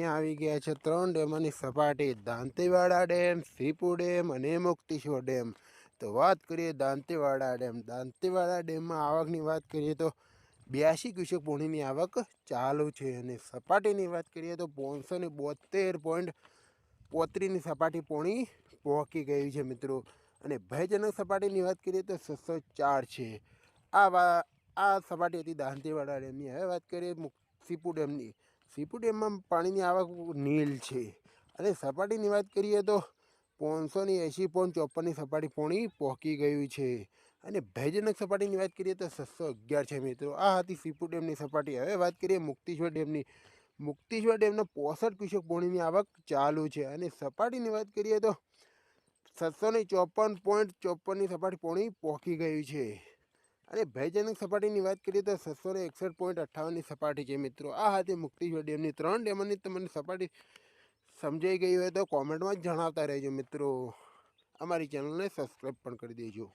આવી ગયા છે. ત્રણ ડેમોની સપાટી દાંતીવાડા ડેમ, સીપુ ડેમ અને મુક્તિશ્વર ડેમ. તો વાત કરીએ દાંતીવાડા ડેમ. દાંતીવાડા ડેમમાં આવકની વાત કરીએ તો બ્યાસી ક્યુસેક પોણીની આવક ચાલુ છે અને સપાટીની વાત કરીએ તો પોણસો ને બોતેર પોઈન્ટ પોત્રીની સપાટી પોણી પહોંચી ગઈ છે મિત્રો. અને ભયજનક સપાટીની વાત કરીએ તો છસો ચાર છે. આ આ સપાટી હતી દાંતીવાડા ડેમની. હવે વાત કરીએ સીપુ ડેમની. સીપુ ડેમમાં પાણીની આવક નીલ છે. અને સપાટીની વાત કરીએ તો પાંચસોની એંશી પોઈન્ટ ચોપનની સપાટી પોણી પહોંચી ગયું છે. અને ભયજનક સપાટીની વાત કરીએ તો છસો અગિયાર છે મિત્રો. આ હતી સીપુ ડેમની સપાટી. હવે વાત કરીએ મુક્તિશ્વર ડેમની. મુક્તિશ્વર ડેમનો પોસઠ ક્યુસેક પોણીની આવક ચાલુ છે. અને સપાટીની વાત કરીએ તો છસો ને ચોપન પોઈન્ટ ચોપનની સપાટી પોણી પહોંચી ગયું છે. અને ભયજનક સપાટીની વાત કરીએ તો છસો ને એકસઠ પોઈન્ટ અઠ્ઠાવનની સપાટી છે મિત્રો. આ હતી મુક્તિશ્વર ડેમની ત્રણ ડેમોની તમને સપાટી સમજાઈ ગઈ હોય તો કોમેન્ટમાં જ જણાવતા રહેજો મિત્રો. અમારી ચેનલને સબસ્ક્રાઈબ પણ કરી દેજો.